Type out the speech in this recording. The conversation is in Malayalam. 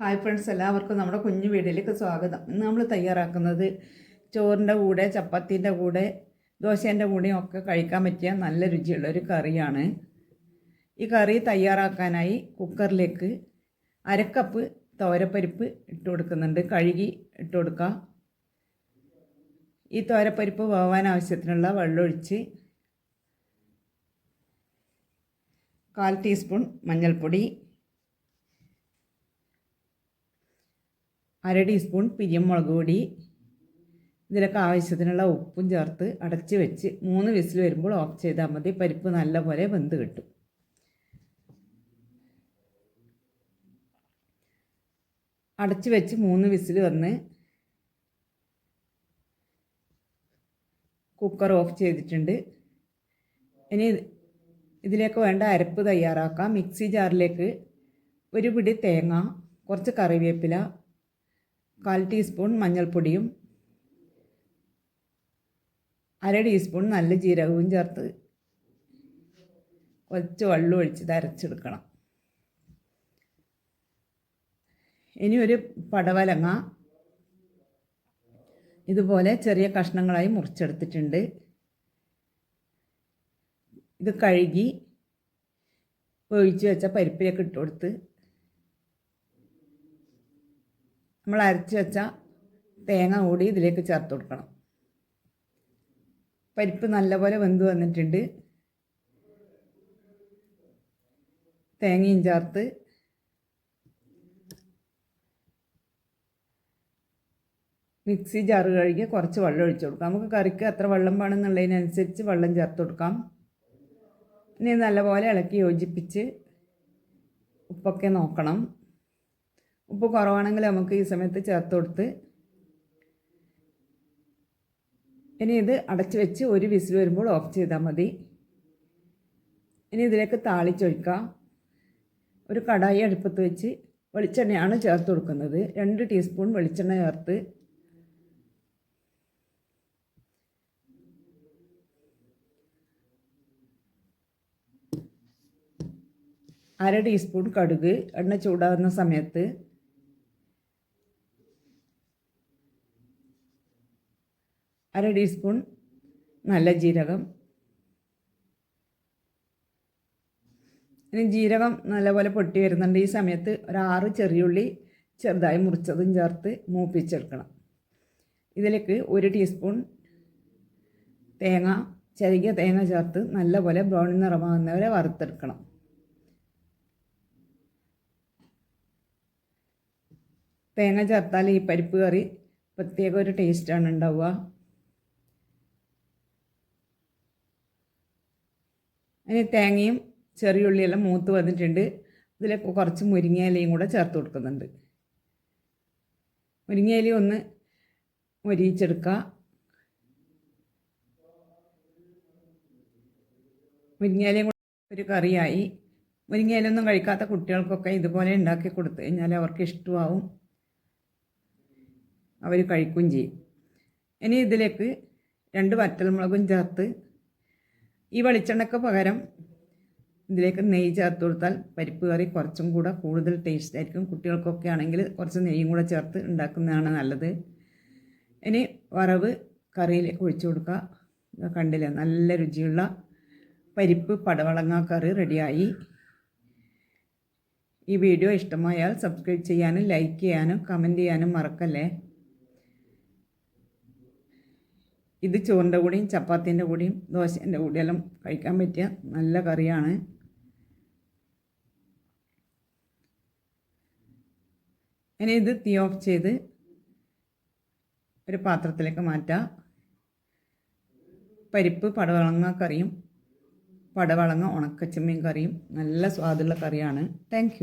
ഹായ് ഫ്രണ്ട്സ് എല്ലാവർക്കും നമ്മുടെ കുഞ്ഞു വീഡിയോയിലേക്ക് സ്വാഗതം. ഇന്ന് നമ്മൾ തയ്യാറാക്കുന്നത് ചോറിന്റെ കൂടെ ചപ്പാത്തീന്റെ കൂടെ ദോശേന്റെ കൂടെയും ഒക്കെ കഴിക്കാൻ പറ്റിയ നല്ല രുചിയുള്ള ഒരു കറിയാണ്. ഈ കറി തയ്യാറാക്കാനായി കുക്കറിലേക്ക് അരക്കപ്പ് തോരപ്പരിപ്പ് ഇട്ട് കൊടുക്കുന്നുണ്ട്. കഴുകി ഇട്ട് കൊടുക്കുക ഈ തോരപ്പരിപ്പ് വേവാൻ ആവശ്യത്തിനുള്ള വെള്ളമൊഴിച്ച് കാൽ ടീസ്പൂൺ മഞ്ഞൾപ്പൊടി അര ടീസ്പൂൺ പിരിയമുളക് പൊടി ഇതിലൊക്കെ ആവശ്യത്തിനുള്ള ഉപ്പും ചേർത്ത് അടച്ച് വെച്ച് മൂന്ന് വിസിൽ വരുമ്പോൾ ഓഫ് ചെയ്താൽ മതി. പരിപ്പ് നല്ലപോലെ വെന്ത് കിട്ടും. അടച്ച് വെച്ച് മൂന്ന് വിസിൽ വന്ന് കുക്കർ ഓഫ് ചെയ്തിട്ടുണ്ട്. ഇനി ഇതിലേക്ക് വേണ്ട അരപ്പ് തയ്യാറാക്കാം. മിക്സി ജാറിലേക്ക് ഒരു പിടി തേങ്ങ കുറച്ച് കറിവേപ്പില കാൽ ടീസ്പൂൺ മഞ്ഞൾപ്പൊടിയും അര ടീസ്പൂൺ നല്ല ജീരകവും ചേർത്ത് കുറച്ച് വെള്ളം ഒഴിച്ച് അരച്ചെടുക്കണം. ഇനി ഒരു പടവലങ്ങ ഇതുപോലെ ചെറിയ കഷ്ണങ്ങളായി മുറിച്ചെടുത്തിട്ടുണ്ട്. ഇത് കഴുകി ഒഴിച്ചു വെച്ച പരിപ്പിലേക്ക് ഇട്ട് കൊടുത്ത് നമ്മൾ അരച്ച് വെച്ച തേങ്ങ കൂടി ഇതിലേക്ക് ചേർത്ത് കൊടുക്കണം. പരിപ്പ് നല്ലപോലെ വെന്ത് വന്നിട്ടുണ്ട്. തേങ്ങയും ചേർത്ത് മിക്സി ജാറ് കഴുകി കുറച്ച് വെള്ളം ഒഴിച്ചു കൊടുക്കാം. നമുക്ക് കറിക്ക് എത്ര വെള്ളം വേണമെന്നുള്ളതിനനുസരിച്ച് വെള്ളം ചേർത്ത് കൊടുക്കാം. ഇനി നല്ലപോലെ ഇളക്കി യോജിപ്പിച്ച് ഉപ്പൊക്കെ നോക്കണം. ഉപ്പ് കുറവാണെങ്കിൽ നമുക്ക് ഈ സമയത്ത് ചേർത്ത് കൊടുത്ത് ഇനി ഇത് അടച്ച് വെച്ച് ഒരു വിസിൽ വരുമ്പോൾ ഓഫ് ചെയ്താൽ മതി. ഇനി ഇതിലേക്ക് താളിച്ചൊഴിക്കാം. ഒരു കടായി അടുപ്പത്ത് വെച്ച് വെളിച്ചെണ്ണയാണ് ചേർത്ത് കൊടുക്കുന്നത്. രണ്ട് ടീസ്പൂൺ വെളിച്ചെണ്ണ ചേർത്ത് അര ടീസ്പൂൺ കടുക് എണ്ണ ചൂടാകുന്ന സമയത്ത് അര ടീസ്പൂൺ നല്ല ജീരകം. ഇനി ജീരകം നല്ലപോലെ പൊട്ടി വരുന്നുണ്ട്. ഈ സമയത്ത് ഒരു ആറ് ചെറിയുള്ളി ചെറുതായി മുറിച്ചതും ചേർത്ത് മൂപ്പിച്ചെടുക്കണം. ഇതിലേക്ക് ഒരു ടീസ്പൂൺ തേങ്ങ ചെറിയ തേങ്ങ ചേർത്ത് നല്ലപോലെ ബ്രൗൺ നിറമാകുന്നവരെ വറുത്തെടുക്കണം. തേങ്ങ ചേർത്താൽ ഈ പരിപ്പ് കറി പ്രത്യേക ഒരു ടേസ്റ്റാണ് ഉണ്ടാവുക. അതിന് തേങ്ങയും ചെറിയ ഉള്ളിയെല്ലാം മൂത്ത് വന്നിട്ടുണ്ട്. ഇതിലേക്ക് കുറച്ച് മുരിങ്ങയിലയും കൂടെ ചേർത്ത് കൊടുക്കുന്നുണ്ട്. മുരിങ്ങയില ഒന്ന് മുരിയിച്ചെടുക്കുക. മുരിങ്ങയിലയും കൂടെ ഒരു കറിയായി. മുരിങ്ങയിലൊന്നും കഴിക്കാത്ത കുട്ടികൾക്കൊക്കെ ഇതുപോലെ ഉണ്ടാക്കി കൊടുത്തു കഴിഞ്ഞാൽ അവർക്ക് ഇഷ്ടമാവും. അവർ കഴിക്കുകയും ചെയ്യും. ഇനി ഇതിലേക്ക് രണ്ട് വറ്റൽമുളകും ചേർത്ത് ഈ വെളിച്ചെണ്ണയ്ക്ക് പകരം ഇതിലേക്ക് നെയ്യ് ചേർത്ത് കൊടുത്താൽ പരിപ്പ് കറി കുറച്ചും കൂടെ കൂടുതൽ ടേസ്റ്റ് ആയിരിക്കും. കുട്ടികൾക്കൊക്കെ ആണെങ്കിൽ കുറച്ച് നെയ്യും കൂടെ ചേർത്ത് ഉണ്ടാക്കുന്നതാണ് നല്ലത്. ഇനി വറവ് കറിയിലേക്ക് ഒഴിച്ചു കൊടുക്കുക. കണ്ടില്ലേ? നല്ല രുചിയുള്ള പരിപ്പ് പടവളങ്ങ കറി റെഡിയായി. ഈ വീഡിയോ ഇഷ്ടമായാൽ സബ്സ്ക്രൈബ് ചെയ്യാനും ലൈക്ക് ചെയ്യാനും കമന്റ് ചെയ്യാനും മറക്കല്ലേ? ഇത് ചോറിന്റെ കൂടെയും ചപ്പാത്തിന്റെ കൂടെയും ദോശേന്റെ കൂടെയെല്ലാം കഴിക്കാൻ പറ്റിയ നല്ല കറിയാണ്. ഇനി ഇത് തീ ഓഫ് ചെയ്ത് ഒരു പാത്രത്തിലേക്ക് മാറ്റാം. പരിപ്പ് പടവളങ്ങ കറിയും പടവളങ്ങ ഉണക്കച്ചമ്മീൻ കറിയും നല്ല സ്വാദുള്ള കറിയാണ്. താങ്ക്